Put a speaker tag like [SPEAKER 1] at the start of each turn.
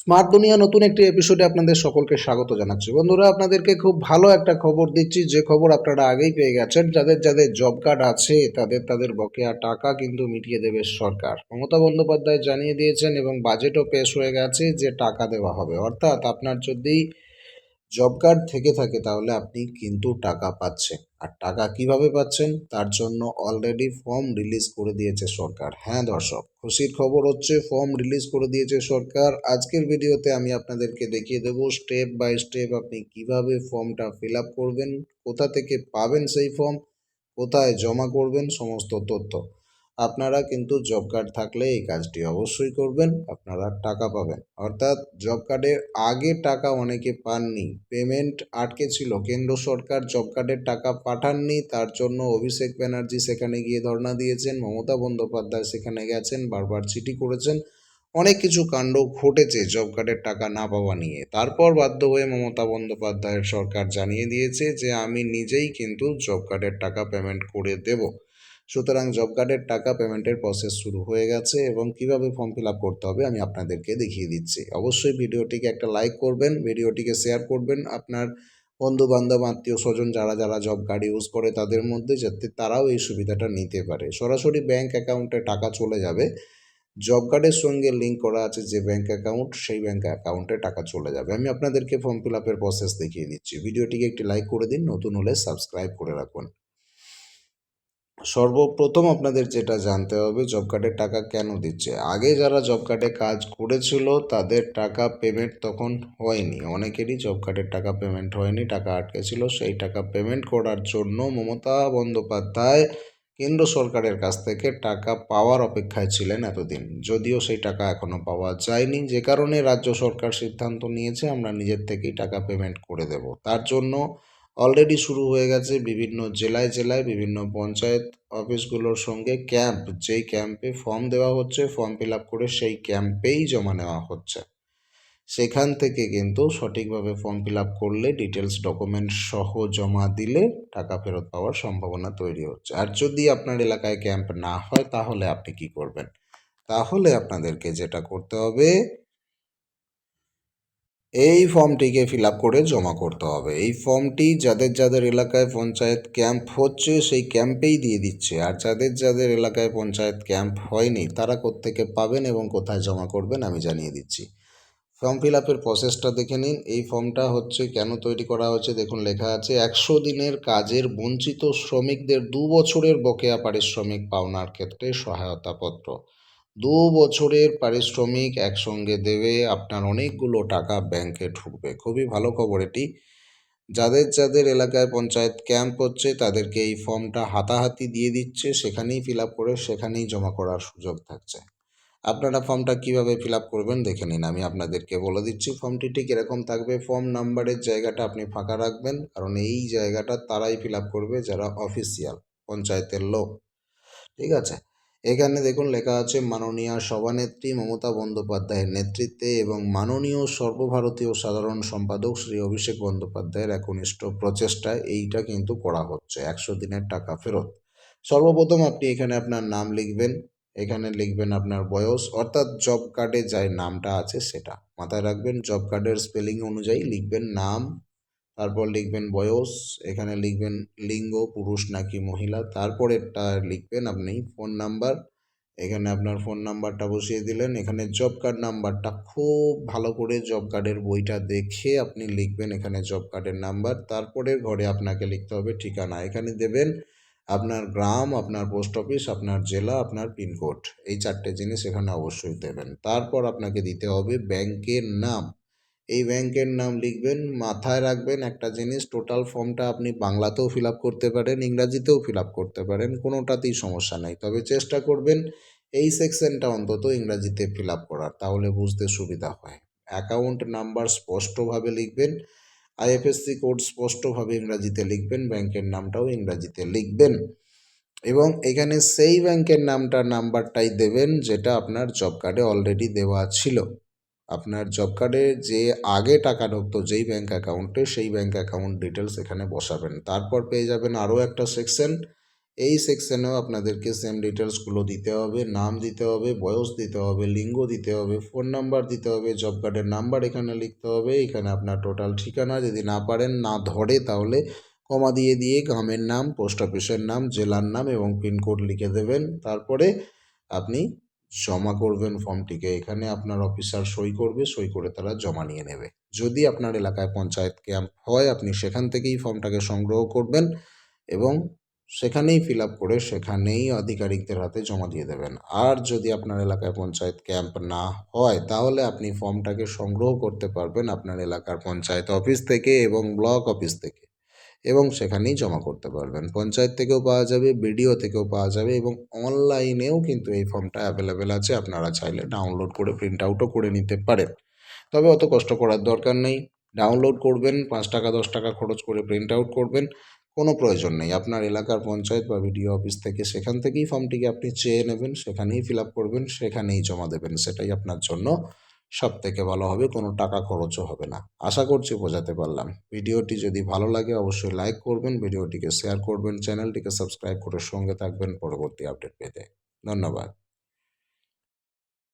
[SPEAKER 1] Smart দুনিয়া নতুন একটি এপিসোডে আপনাদের সকলকে স্বাগত জানাচ্ছি। বন্ধুরা, আপনাদেরকে খুব ভালো একটা খবর দিচ্ছি। যে খবর আপনারা আগেই পেয়ে গেছেন, যাদের যাদের জব কার্ড আছে, তাদের তাদের বকেয়া টাকা কিন্তু মিটিয়ে দেবে সরকার। মমতা বন্দ্যোপাধ্যায় জানিয়ে দিয়েছেন এবং বাজেটও পেশ হয়ে গেছে যে টাকা দেওয়া হবে। অর্থাৎ আপনার যদি জব কার্ড থেকে থাকে, তাহলে আপনি কিন্তু টাকা পাচ্ছেন। আর টাকা কীভাবে পাচ্ছেন? তার জন্য অলরেডি ফর্ম রিলিজ করে দিয়েছে সরকার। হ্যাঁ দর্শক, খুশির খবর হচ্ছে ফর্ম রিলিজ করে দিয়েছে সরকার। আজকের ভিডিওতে আমি আপনাদেরকে দেখিয়ে দেবো স্টেপ বাই স্টেপ আপনি কীভাবে ফর্মটা ফিল করবেন, কোথা থেকে পাবেন সেই ফর্ম কোথায় জমা করবেন, সমস্ত তথ্য। আপনারা কিন্তু জব কার্ড থাকলে এই কাজটি অবশ্যই করবেন, আপনারা টাকা পাবেন। অর্থাৎ জব কার্ডের আগে টাকা অনেকে পাননি পেমেন্ট আটকে ছিল, কেন্দ্র সরকার জব কার্ডের টাকা পাঠাননি, তার জন্য অভিষেক ব্যানার্জি সেখানে গিয়ে ধর্ণা দিয়েছেন, মমতা বন্দ্যোপাধ্যায় সেখানে গেছেন, বারবার চিঠি করেছেন, অনেক কিছু কাণ্ড ঘটেছে জব কার্ডের টাকা না পাওয়া নিয়ে। তারপর বাধ্য হয়ে মমতা বন্দ্যোপাধ্যায়ের সরকার জানিয়ে দিয়েছে যে, আমি নিজেই কিন্তু জব কার্ডের টাকা পেমেন্ট করে দেব। সুতরাং জব কার্ডের টাকা পেমেন্টের প্রসেস শুরু হয়ে গেছে এবং কীভাবে ফর্ম ফিল আপ করতে হবে আমি আপনাদেরকে দেখিয়ে দিচ্ছি। অবশ্যই ভিডিওটিকে একটা লাইক করবেন, ভিডিওটিকে শেয়ার করবেন আপনার বন্ধু বান্ধব আত্মীয় স্বজন যারা যারা জব কার্ড ইউজ করে তাদের মধ্যে যাতে তারাও এই সুবিধাটা নিতে পারে। সরাসরি ব্যাংক অ্যাকাউন্টে টাকা চলে যাবে জব কার্ডের সঙ্গে লিঙ্ক করা আছে যে ব্যাংক অ্যাকাউন্ট সেই ব্যাংক অ্যাকাউন্টে টাকা চলে যাবে। আমি আপনাদেরকে ফর্ম ফিল আপের প্রসেস দেখিয়ে দিচ্ছি। ভিডিওটিকে একটি লাইক করে দিন, নতুন হলে সাবস্ক্রাইব করে রাখুন। সর্বপ্রথম আপনাদের যেটা জানতে হবে জব কার্ডের টাকা কেন দিচ্ছে? আগে যারা জব কার্ডে কাজ করেছিল, তাদের টাকা পেমেন্ট তখন হয়নি। অনেকেরই জব কার্ডের টাকা পেমেন্ট হয়নি, টাকা আটকে ছিল। সেই টাকা পেমেন্ট করার জন্য মমতা বন্দ্যোপাধ্যায় কেন্দ্র সরকারের কাছ থেকে টাকা পাওয়ার অপেক্ষায় ছিলেন এতদিন। যদিও সেই টাকা এখনও পাওয়া যায়নি। যে কারণে রাজ্য সরকার সিদ্ধান্ত নিয়েছে, আমরা নিজের থেকেই টাকা পেমেন্ট করে দেব। তার জন্য অলরেডি শুরু হয়ে গেছে বিভিন্ন জেলায় জেলায় বিভিন্ন পঞ্চায়েত অফিসগুলোর সঙ্গে ক্যাম্প। যেই ক্যাম্পে ফর্ম দেওয়া হচ্ছে ফর্ম ফিল আপ করে সেই ক্যাম্পেই জমা নেওয়া হচ্ছে। সেখান থেকে কিন্তু সঠিকভাবে ফর্ম ফিল আপ করলে ডিটেলস ডকুমেন্ট সহ জমা দিলে টাকা ফেরত পাওয়ার সম্ভাবনা তৈরি হচ্ছে। আর যদি আপনার এলাকায় ক্যাম্প না হয়, তাহলে আপনি কি করবেন? তাহলে আপনাদেরকে যেটা করতে হবে এই ফর্মটিকে ফিল আপ করে জমা করতে হবে। এই ফর্মটি যাদের যাদের এলাকায় পঞ্চায়েত ক্যাম্প হচ্ছে, সেই ক্যাম্পেই দিয়ে দিচ্ছে। আর যাদের যাদের এলাকায় পঞ্চায়েত ক্যাম্প হয়নি, তারা কোত্থেকে পাবেন এবং কোথায় জমা করবেন আমি জানিয়ে দিচ্ছি। ফর্ম ফিল আপের প্রসেসটা দেখে নিন। এই ফর্মটা হচ্ছে কেন তৈরি করা হচ্ছে দেখুন, লেখা আছে, একশো দিনের কাজের বঞ্চিত শ্রমিকদের দু বছরের বকেয়া পারিশ্রমিক পাওনার ক্ষেত্রে সহায়তাপত্র। দু বছরের পারিশ্রমিক একসঙ্গে দেবে, আপনার অনেকগুলো টাকা ব্যাংকে ঢুকবে। খুবই ভালো খবর এটি। যাদের যাদের এলাকায় পঞ্চায়েত ক্যাম্প হচ্ছে, তাদেরকে এই ফর্মটা হাতাহাতি দিয়ে দিচ্ছে, সেখানেই ফিল করে, সেখানেই জমা করার সুযোগ থাকছে। আপনারা ফর্মটা কীভাবে ফিল করবেন দেখে নিন, আমি আপনাদেরকে বলে দিচ্ছি। ফর্মটি ঠিক এরকম থাকবে ফর্ম নাম্বারের জায়গাটা আপনি ফাঁকা রাখবেন, কারণ এই জায়গাটা তারাই ফিল করবে যারা অফিসিয়াল পঞ্চায়েতের লোক। ঠিক আছে? এখানে দেখুন লেখা আছে, মাননীয় সভানেত্রী মমতা বন্দ্যোপাধ্যায়ের নেতৃত্বে এবং মাননীয় সর্বভারতীয় সাধারণ সম্পাদক শ্রী অভিষেক বন্দ্যোপাধ্যায়ের একনিষ্ঠ প্রচেষ্টায় এইটা কিন্তু করা হচ্ছে, একশো দিনের টাকা ফেরত। সর্বপ্রথম আপনি এখানে আপনার নাম লিখবেন, এখানে লিখবেন আপনার বয়স, অর্থাৎ জব কার্ডে যাই নামটা আছে সেটা মাথায় রাখবেন, জব কার্ডের স্পেলিং অনুযায়ী লিখবেন নাম তারপর লিখবেন বয়স, এখানে লিখবেন লিঙ্গ, পুরুষ নাকি মহিলা, তারপরেরটা লিখবেন আপনি ফোন নাম্বার এখানে আপনার ফোন নাম্বারটা বসিয়ে দিলেন, এখানে জব কার্ড নাম্বারটা খুব ভালো করে জব কার্ডের বইটা দেখে আপনি লিখবেন এখানে জব কার্ডের নাম্বার তারপরের ঘরে আপনাকে লিখতে হবে ঠিকানা, এখানে দেবেন আপনার গ্রাম, আপনার পোস্ট অফিস আপনার জেলা, আপনার পিনকোড এই চারটে জিনিস এখানে অবশ্যই দেবেন, তারপর আপনাকে দিতে হবে ব্যাংকের নাম। এই ব্যাংকের নাম লিখবেন, মাথায় রাখবেন একটা জিনিস টোটাল ফর্মটা আপনি বাংলাতেও ফিল আপ করতে পারেন, ইংরাজিতেও ফিল আপ করতে পারেন, কোনোটাতেই সমস্যা নেই। তবে চেষ্টা করবেন এই সেকশনটা অন্তত ইংরাজিতে ফিল আপ করার, তাহলে বুঝতে সুবিধা হয়। অ্যাকাউন্ট নাম্বার স্পষ্টভাবে লিখবেন, আইএফএসসি কোড স্পষ্টভাবে ইংরাজিতে লিখবেন, ব্যাংকের নামটাও ইংরাজিতে লিখবেন। এবং এখানে সেই ব্যাংকের নামটা নাম্বারটাই দেবেন, যেটা আপনার জব কার্ডে অলরেডি দেওয়া ছিল। আপনার জব কার্ডে যে আগে টাকা ঢুকতো, যেই ব্যাঙ্ক অ্যাকাউন্টে সেই ব্যাঙ্ক অ্যাকাউন্ট ডিটেলস এখানে বসাবেন। তারপর পেয়ে যাবেন আরও একটা সেকশন এই সেকশনেও আপনাদেরকে সেম ডিটেলসগুলো দিতে হবে। নাম দিতে হবে, বয়স দিতে হবে, লিঙ্গ দিতে হবে ফোন নাম্বার দিতে হবে জব কার্ডের নাম্বার এখানে লিখতে হবে। এখানে আপনার টোটাল ঠিকানা, যদি না পারেন, না ধরে তাহলে কমা দিয়ে দিয়ে গ্রামের নাম পোস্ট অফিসের নাম, জেলার নাম এবং পিনকোড লিখে দেবেন। তারপরে আপনি জমা করবেন ফর্মটিকে। এখানে আপনার অফিসার সই করবে, সই করে তারা জমা নিয়ে নেবে। যদি আপনার এলাকায় পঞ্চায়েত ক্যাম্প হয়, আপনি সেখান থেকেই ফর্মটাকে সংগ্রহ করবেন এবং সেখানেই ফিল আপ করে সেখানেই আধিকারিকদের হাতে জমা দিয়ে দেবেন। আর যদি আপনার এলাকায় পঞ্চায়েত ক্যাম্প না হয়, তাহলে আপনি ফর্মটাকে সংগ্রহ করতে পারবেন আপনার এলাকার পঞ্চায়েত অফিস থেকে এবং ব্লক অফিস থেকে। এবং সেখানেই জমা করতে পারবেন। পঞ্চায়েত থেকেও পাওয়া যাবে, বিডিও থেকেও পাওয়া যাবে এবং অনলাইনেও কিন্তু এই ফর্মটা অ্যাভেলেবেল আছে। আপনারা চাইলে ডাউনলোড করে প্রিন্ট আউটও করে নিতে পারেন। তবে অত কষ্ট করার দরকার নেই। ডাউনলোড করবেন, পাঁচ টাকা, দশ টাকা খরচ করে প্রিন্ট আউট করবেন, কোনো প্রয়োজন নেই। আপনার এলাকার পঞ্চায়েত বা বিডিও অফিস থেকে সেখান থেকেই ফর্মটিকে আপনি চেয়ে নেবেন, সেখানেই ফিল আপ করবেন, সেখানেই জমা দেবেন। সেটাই আপনার জন্য সব থেকে ভালো হবে, কোনো টাকা খরচও হবে না। আশা করছি বোঝাতে পারলাম। ভিডিওটি যদি ভালো লাগে অবশ্যই লাইক করবেন, ভিডিওটিকে শেয়ার করবেন চ্যানেলটিকে সাবস্ক্রাইব করে সঙ্গে থাকবেন পরবর্তী আপডেট পেতে। ধন্যবাদ।